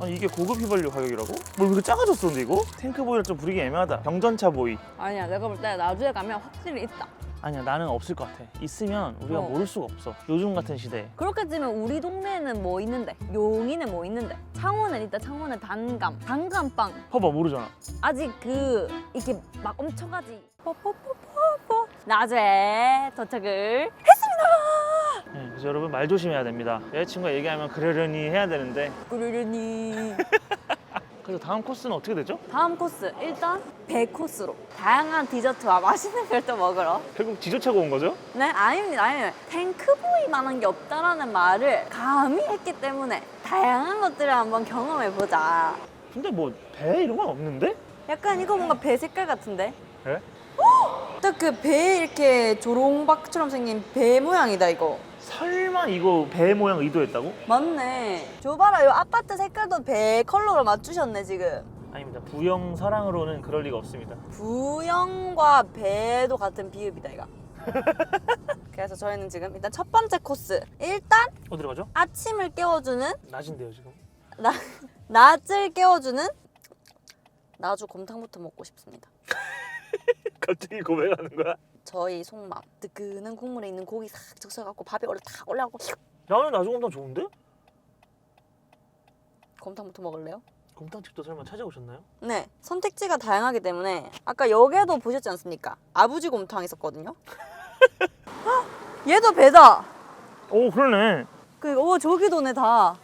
아니 이게 고급 휘발유 가격이라고? 뭐 이렇게 작아졌어 근데 이거? 탱크 보이랑 좀 부르기 애매하다 경전차 보이 아니야 내가 볼 때 나중에 가면 확실히 있다. 아니야 나는 없을 것 같아 있으면 우리가 어. 모를 수가 없어 요즘 같은 시대에 그렇게 치면 우리 동네에는 뭐 있는데? 용인에 뭐 있는데? 창원은 있다. 창원은 단감. 단감빵. 봐봐 모르잖아 아직 그 이렇게 막 엄청하지. 뽀뽀뽀뽀뽀. 나중에 도착을 네, 그래서 여러분 말 조심해야 됩니다 여자친구가 얘기하면 그러려니 해야 되는데 꾸르르니. 그래서 다음 코스는 어떻게 되죠? 다음 코스 일단 배 코스로 다양한 디저트와 맛있는 걸또 먹으러. 결국 지조차가 온 거죠? 네 아닙니다 아닙니다. 탱크보이만한 게 없다라는 말을 감히 했기 때문에 다양한 것들을 한번 경험해 보자. 근데 뭐 배 이런 건 없는데? 약간 이거 뭔가 배 색깔 같은데? 예? 딱 그 배 이렇게 조롱박처럼 생긴 배 모양이다 이거. 설마 이거 배 모양 의도했다고? 맞네. 저 봐라, 이 아파트 색깔도 배 컬러로 맞추셨네 지금. 아닙니다 부영 사랑으로는 그럴 리가 없습니다 부영과 배도 같은 비읍이다 이거. 그래서 저희는 지금 일단 첫 번째 코스. 일단 어디로 가죠? 아침을 깨워주는 낮인데요 지금 나, 낮을 깨워주는 나주 곰탕부터 먹고 싶습니다. 갑자기 고백하는 거야? 저희 속맘 뜨끈한 국물에 있는 고기 싹 적셔갖고 밥에 올라 탁 올라가고 나는 나중 곰탕 좋은데? 곰탕부터 먹을래요? 곰탕집도 설마 찾아오셨나요? 네, 선택지가 다양하기 때문에 아까 여기에도 보셨지 않습니까? 아버지 곰탕 있었거든요. 헉, 얘도 배다. 오 그러네 그, 오 저기도 네 다.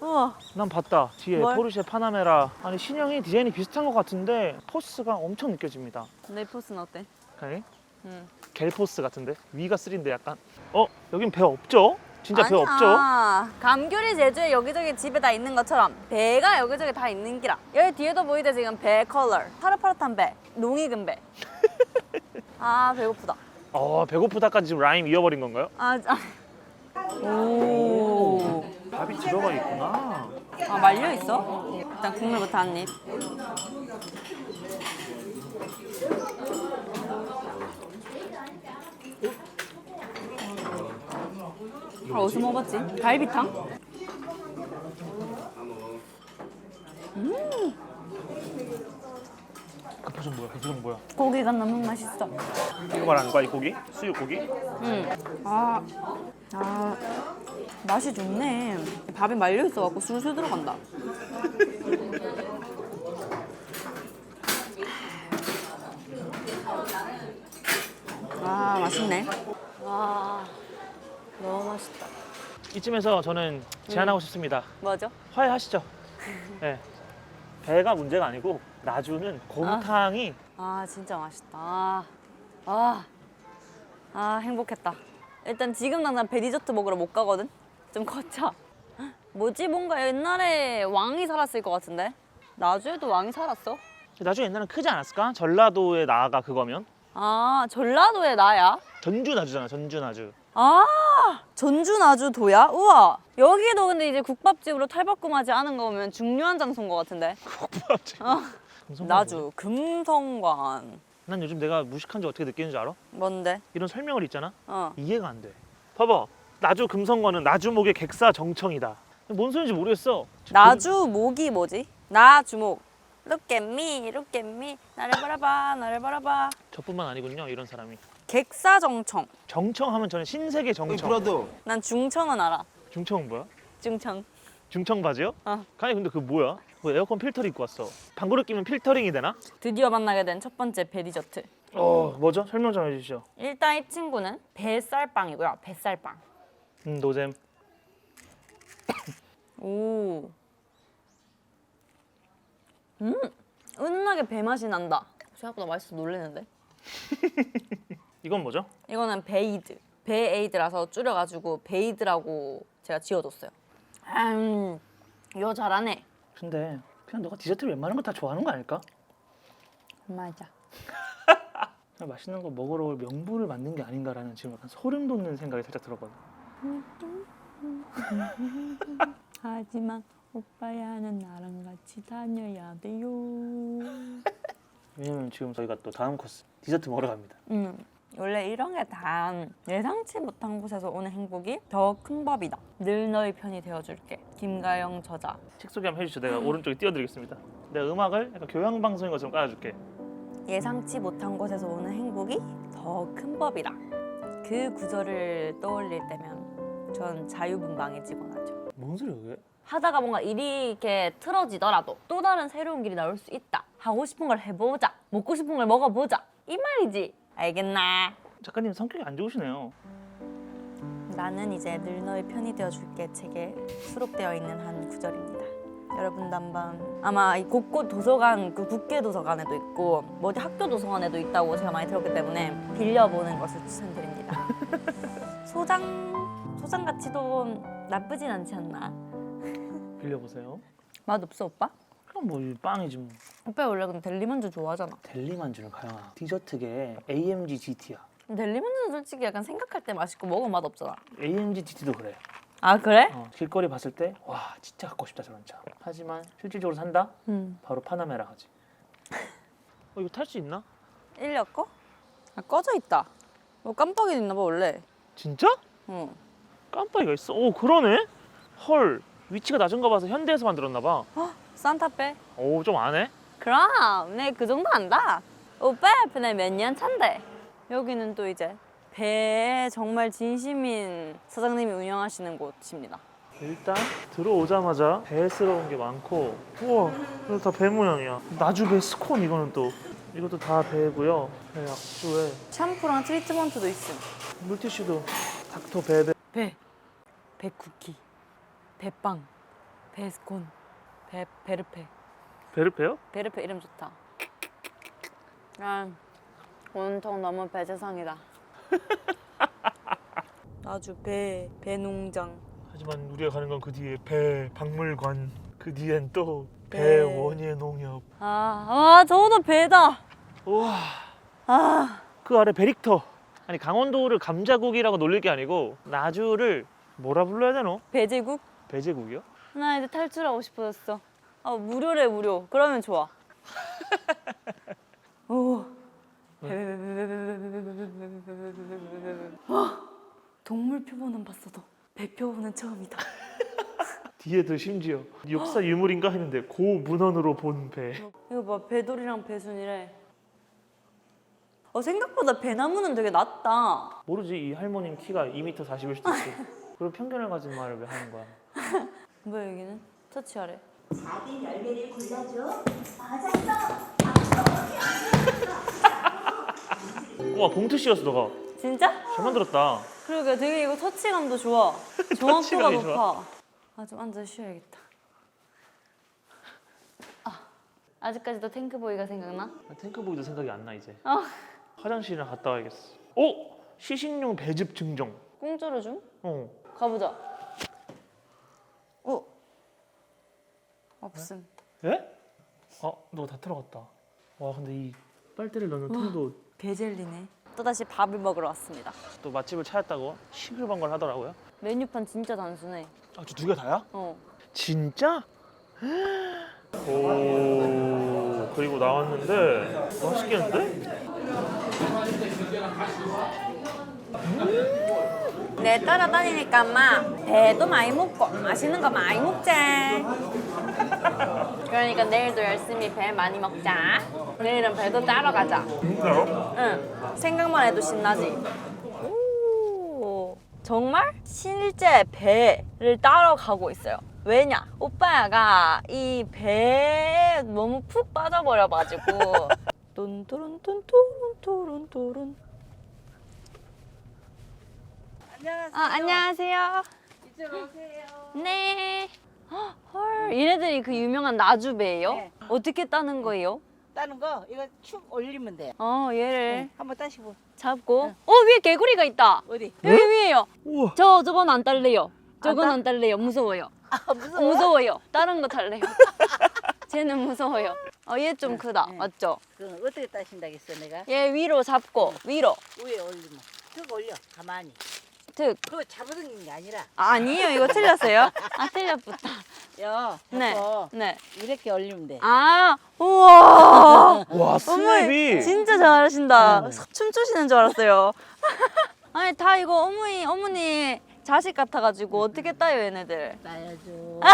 우와, 난 봤다 뒤에 뭘? 포르쉐 파나메라 아니 신형이 디자인이 비슷한 것 같은데 포스가 엄청 느껴집니다 내 포스는 어때? 아니 응. 갤포스 같은데 위가 쓰린데 약간 어 여긴 배 없죠? 진짜 배 없죠? 아니야. 감귤이 제주에 여기저기 집에 다 있는 것처럼 배가 여기저기 다 있는 기라. 여기 뒤에도 보이대 지금 배 컬러. 파릇파릇한 배, 농익은 배. 아 배고프다. 어 배고프다까지 지금 라임 이어버린 건가요? 아, 아. 오. 밥이 들어가 있구나 아 말려 있어? 일단 국물부터 한 입. 아, 어디서 먹었지? 갈비탕? 그 표정 뭐야 그 표정 뭐야 고기가 너무 맛있어. 이거 말하는 거야 이 고기? 수육 고기? 응. 아, 아, 맛이 좋네. 밥이 말려 있어갖고 술술 들어간다. 아, 맛있네. 와, 너무 맛있다. 이쯤에서 저는 제안하고 싶습니다 뭐죠? 화해하시죠 네. 배가 문제가 아니고 나주는 곰탕이 아, 진짜 맛있다. 아, 아, 아, 행복했다. 일단 지금 당장 베리저트 먹으러 못 가거든? 좀 거쳐. 뭐지? 뭔가 옛날에 왕이 살았을 것 같은데? 나주에도 왕이 살았어? 나주 옛날엔 크지 않았을까? 전라도의 나가 그거면 아, 전라도의 나야? 전주 나주잖아 전주 나주 아, 전주 나주 도야? 우와. 여기도 근데 이제 국밥집으로 탈바꿈하지 않은 거 보면 중요한 장소인 것 같은데. 어, 나주 금성관. 난 요즘 내가 무식한지 어떻게 느끼는지 알아? 뭔데? 이런 설명을 있잖아 어. 이해가 안 돼. 봐봐. 나주 금성관은 나주목의 객사 정청이다. 뭔 소리인지 모르겠어. 나주 목이 뭐지? 나 주목. Look at me, look at me. 나를 바라봐, 나를 바라봐. 저뿐만 아니군요. 이런 사람이. 객사정청. 정청 하면 저는 신세계 정청. 난 중청은 알아. 중청은 뭐야? 중청. 중청 바지요? 어. 아니 근데 그 뭐야? 뭐 에어컨 필터링 입고 왔어. 방구를 끼면 필터링이 되나? 드디어 만나게 된 첫 번째 베리저트. 어 뭐죠? 설명 좀 해주시죠. 일단 이 친구는 뱃살빵이고요. 뱃살빵. 음 노잼. 오. 음, 은은하게 배 맛이 난다. 생각보다 맛있어 놀래는데. 이건 뭐죠? 이거는 베이드. 베에이드라서 줄여가지고 베이드라고 제가 지어줬어요. 음, 이거 잘하네. 근데 그냥 너가 디저트 웬만한 거 다 좋아하는 거 아닐까? 맞아. 그냥 맛있는 거 먹으러 올 명분을 만든 게 아닌가라는 지금 약간 소름 돋는 생각이 살짝 들었거든. 하지만 오빠야는 나랑 같이 다녀야 돼요. 왜냐면 지금 저희가 또 다음 코스 디저트 먹으러 갑니다. 음, 원래 이런 게 다 예상치 못한 곳에서 오는 행복이 더 큰 법이다. 늘 너의 편이 되어줄게. 김가영 저자. 책 소개 한번 해주시죠. 내가 오른쪽에 띄워드리겠습니다. 내가 음악을 약간 교양 방송인 것처럼 깔아줄게. 예상치 못한 곳에서 오는 행복이 더 큰 법이다. 그 구절을 떠올릴 때면 전 자유분방해지곤 하죠. 뭔 소리야 그게? 하다가 뭔가 일이 이렇게 틀어지더라도 또 다른 새로운 길이 나올 수 있다. 하고 싶은 걸 해보자. 먹고 싶은 걸 먹어보자. 이 말이지. 알겠나? 작가님 성격이 안 좋으시네요. 나는 이제 늘 너의 편이 되어줄게 책에 수록되어 있는 한 구절입니다. 여러분도 한번 아마 이 곳곳 도서관 그 국계 도서관에도 있고 뭐 어디 학교 도서관에도 있다고 제가 많이 들었기 때문에 빌려보는 것을 추천드립니다. 소장 소장 가치도 나쁘진 않지 않나? 빌려보세요. 맛 없어 오빠? 그럼 뭐 이 빵이지 뭐. 오빠 원래 근데 델리만주 좋아하잖아. 델리만주는 가영아. 디저트계 AMG GT야. 델리만주는 솔직히 약간 생각할 때 맛있고 먹으면 맛 없잖아. AMG GT도 그래. 아 그래? 어, 길거리 봤을 때 와 진짜 갖고 싶다 저런 차. 하지만 실질적으로 산다? 응. 바로 파나메라 가지. 어 이거 탈 수 있나? 일려 거? 아 꺼져 있다. 뭐 깜빡이 있나 봐 원래. 진짜? 응. 깜빡이가 있어. 오 그러네. 헐 위치가 낮은가 봐서 현대에서 만들었나 봐. 산타페? 오좀 아네. 그럼 내 그 정도 안다. 오빠 옆에 몇년 차인데. 여기는 또 이제 배에 정말 진심인 사장님이 운영하시는 곳입니다. 일단 들어오자마자 배스러운 게 많고 우와 이거 다 배 모양이야. 나주배 스콘 이거는 또 이것도 다 배고요. 배 약주에 샴푸랑 트리트먼트도 있음. 물티슈도 닥터 베베. 배, 배쿠키, 배빵, 배스콘, 배 베르페. 베르페요? 베르페 이름 좋다. 난 온통 너무 배세상이다. 아주 배, 배농장. 하지만 우리가 가는 건 그 뒤에 배 박물관 그 뒤엔 또 배. 배원예 농협. 아, 아 저도 배다. 우와 아, 그 아래 베릭터. 아니 강원도를 감자국이라고 놀릴 게 아니고 나주를 뭐라 불러야 되노? 배제국? 배제국이요? 나 이제 탈출하고 싶어졌어. 아, 무료래 무료. 그러면 좋아. 오. 와, 동물 표본은 봤어도 배 표본은 처음이다. 뒤에도 심지어 역사 유물인가 했는데 고문헌으로 본 배. 이거 봐, 배돌이랑 배순이래. 어, 생각보다 배나무는 되게 낮다. 모르지 이 할머님 키가 2m 40일 수도 있지. 그리고 편견을 가진 말을 왜 하는 거야? 뭐야 여기는? 터치하래. 작은 열매를 골라줘. 우와 봉투 씌웠어 너가. 진짜? 잘 만들었다. 그러게 되게 이거 터치감도 좋아. 정확도가 터치감이 높아. 아 좀 앉아 쉬어야겠다. 아 아직까지도 탱크보이가 생각나? 탱크보이도 생각이 안 나 이제. 어. 화장실이나 갔다 와야겠어. 오 시신용 배즙 증정. 공짜로 줌? 어. 가보자. 없음. 예? 아너 다 들어갔다. 와 근데 이 빨대를 넣는 통도 배젤리네. 또다시 밥을 먹으러 왔습니다. 또 맛집을 찾았다고 시글벙글 하더라고요. 메뉴판 진짜 단순해. 아 저 두 개 다야? 어. 진짜? 오 그리고 나왔는데 맛있겠는데? 내 따라다니니까 막 배도 많이 먹고 맛있는 거 많이 먹자. 그러니까 내일도 열심히 배 많이 먹자. 내일은 배도 따러 가자. 진짜요? 응. 생각만 해도 신나지. 오, 정말 실제 배를 따러 가고 있어요. 왜냐? 오빠가 이 배에 너무 푹 빠져버려가지고. 뚠뚜룬뚠뚜룬뚜룬뚜룬. 안녕하세요. 아, 안녕하세요. 이쪽으로 오세요. 네. 헉, 헐, 얘네들이 그 유명한 나주배예요? 네. 어떻게 따는 거예요? 따는 거 이거 축 올리면 돼. 어, 얘를 네. 한번 따시고 잡고. 네. 어, 위에 개구리가 있다. 어디? 여기 위에요. 우와 저 저건 안 딸래요. 저건 따? 안 딸래요. 무서워요. 아 무서워. 무서워요. 다른 거 탈래요. 쟤는 무서워요. 어, 얘 좀 크다. 네. 맞죠? 그럼 어떻게 따신다겠어 내가? 얘 위로 잡고 위로 위에 올리면 쭉 올려 가만히. 하트. 그거 잡아당긴 게 아니라. 아, 아니에요. 이거 틀렸어요? 아, 틀렸부터. 야, 네. 이거 네. 이렇게 올리면 돼. 아, 우와. 와 스냅이 진짜 잘하신다. 춤추시는 줄 알았어요. 아니 다 이거 어머니 어머니 자식 같아가지고 어떻게 따요 얘네들? 나야죠.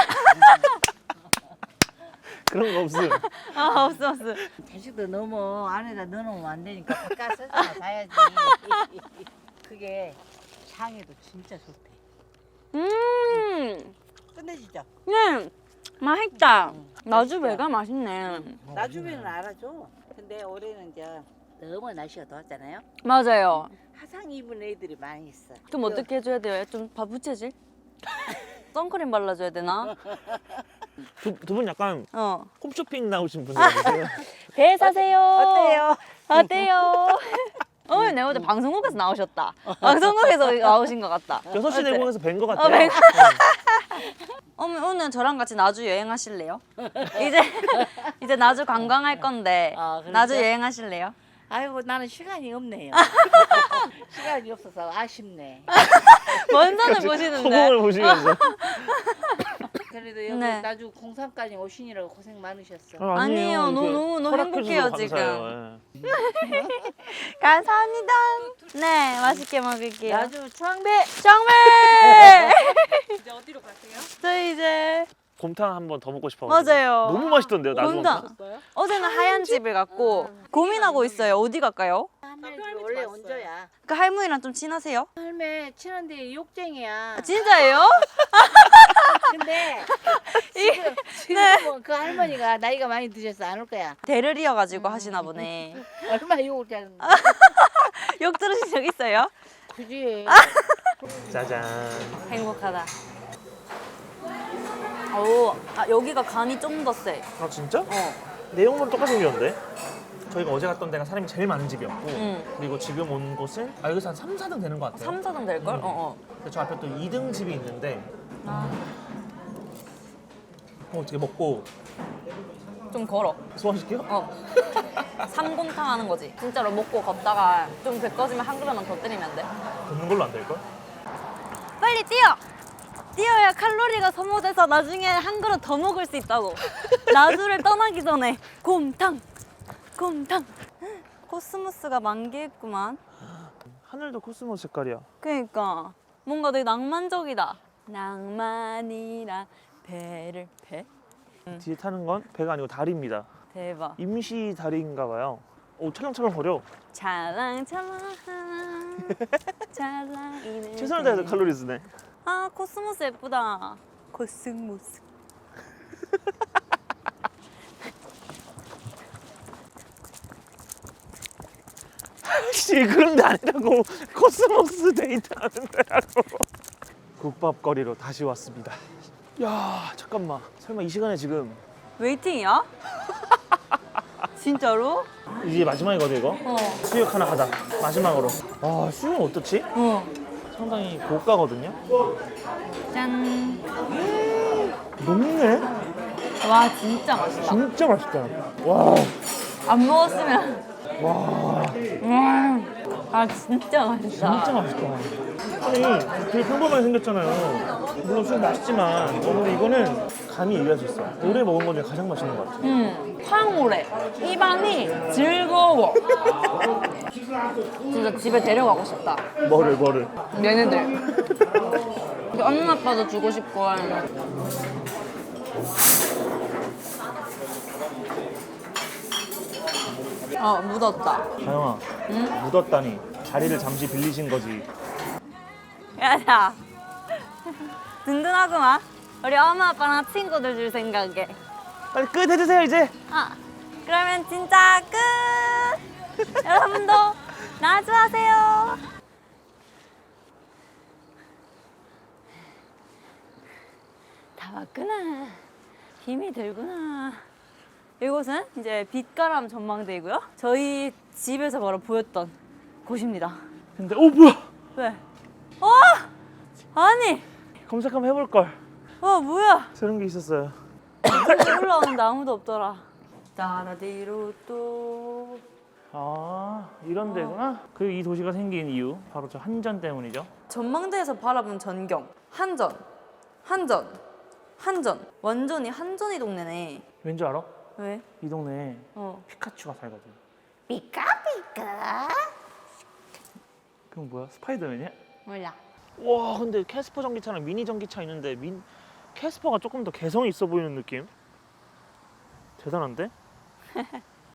그런 거 없음. 아 없어 없어. 자식도 너무 안에다 넣어놓으면 안 되니까 바깥에서 봐야지. 그게 향에도 진짜 좋대. 음, 끝내주죠. 네, 맛있다. 음, 나주배가 맛있네. 나중에는 알아줘. 근데 올해는 이제 너무 날씨가 더웠잖아요. 맞아요. 화상 입은 애들이 많이 있어. 그럼 어떻게 해줘야 돼요? 좀 바부채질? 선크림 발라줘야 되나? 두 분 약간 어. 홈쇼핑 나오신 분들 아니세요? 배 사세요. 어때요? 어때요? 어, 내가 어제 방송국에서 나오셨다. 방송국에서 나오신 것 같다. 6시 어때? 내공에서 뵌것 어, 같아요. 뵌 어머 오늘 저랑 같이 나주 여행하실래요? 이제 이제 나주 관광할 건데 아, 그러니까? 나주 여행하실래요? 아이고 나는 시간이 없네요. 시간이 없어서 아쉽네. 먼 산을 보시는데 허공을 보시면서. 그래도 여기 네. 나주 공산까지 오시느라고 고생 많으셨어. 아, 아니에요. 너무, 너무, 너무 행복해요. 예. 감사합니다. 네 맛있게 먹을게요. 나주 추앙배. 정말 이제 어디로 가세요? 저 이제 곰탕 한 번 더 먹고 싶어. 맞아요. 너무 맛있던데요. 나중 곰탕. 어제는 하얀 집을 갔고 고민하고 있어요. 어디 갈까요? 할머니 원래 원조야. 그 할머니랑 좀 친하세요? 할매 친한데 욕쟁이야. 아, 진짜예요? 근데 지금 지금 그 할머니가 나이가 많이 드셔서 안 올 거야. 대를 이어가지고 하시나 보네. 얼마나 욕을 잘하는데. 욕 들으신 적 있어요? 그지. 짜잔. 행복하다. 오, 아 여기가 간이 좀 더 세. 아 진짜? 어. 내용은 똑같은 데였는데. 저희가 어제 갔던 데가 사람이 제일 많은 집이었고 응. 그리고 지금 온 곳은 아 여기서 한 3, 4등 되는 것 같아요. 3, 4등 될 걸? 음. 어, 어. 근데 저 앞에 또 2등 집이 있는데 아, 어, 어떻게 먹고 좀 걸어. 소화시켜? 어. 삼곰탕 하는 거지. 진짜로 먹고 걷다가 좀 배꺼지면 한 그릇만 더 때리면 돼. 걷는 걸로 안 될걸? 빨리 뛰어! 뛰어야 칼로리가 소모돼서 나중에 한 그릇 더 먹을 수 있다고. 나주를 떠나기 전에 곰탕! 곰탕! 코스모스가 만개했구만. 하늘도 코스모스 색깔이야. 그러니까 뭔가 되게 낭만적이다. 낭만이라 배를 배? 뒤에 타는 건 배가 아니고 다리입니다. 대박. 임시 다리인가 봐요. 오 찰랑찰랑 거려. 찰랑찰랑 찰랑이네. 최선을 다해서 칼로리 쓰네. 아 코스모스 예쁘다. 코스모스. 씨 그런 데 아니라고 코스모스 데이트 하는 거라고. 국밥거리로 다시 왔습니다. 야 잠깐만 설마 이 시간에 지금 웨이팅이야? 진짜로? 이게 마지막이거든 이거? 어. 수육 하나 가자 마지막으로 아 수육은 어떻지? 어. 상당히 고가거든요 짠. 녹네? 와 진짜 맛있다. 진짜 맛있다 와, 안 먹었으면. 와 음. 아 진짜 맛있다. 진짜 맛있다 아니 되게 평범하게 생겼잖아요 물론 수육 맛있지만 오늘 이거는 감히 얘기할 수 있어 올해 먹은 것 중에 가장 맛있는 것 같아 음, 황홀해. 입안이 즐거워. 진짜 집에 데려가고 싶다. 뭐를 뭐를 얘네들. 엄마 아빠도 주고 싶고. 어 묻었다. 다영아 묻었다니 자리를 잠시 빌리신 거지 야야. 든든하구만. 우리 엄마 아빠랑 친구들 줄 생각에. 빨리 끝 해주세요 이제 아 그러면 진짜 끝. 여러분도 나주하세요. 다 왔구나. 힘이 들구나. 이곳은 이제 빛가람 전망대이고요. 저희 집에서 바로 보였던 곳입니다. 근데 오 뭐야 왜? 어? 아니, 검색 한번 해볼 걸 어 뭐야? 저런 게 있었어요 올라오는데 아무도 없더라. 따라디로 또. 아 이런 데구나 그이 도시가 생긴 이유 바로 저 한전 때문이죠 전망대에서 바라본 전경. 한전. 한전. 한전. 완전히 한전이 동네네. 왠지 알아? 왜? 이 동네에 어. 피카츄가 살거든. 삐까삐까. 그럼 뭐야? 스파이더맨이야? 몰라. 와 근데 캐스퍼 전기차랑 미니 전기차 있는데 민 캐스퍼가 조금 더 개성이 있어 보이는 느낌? 대단한데?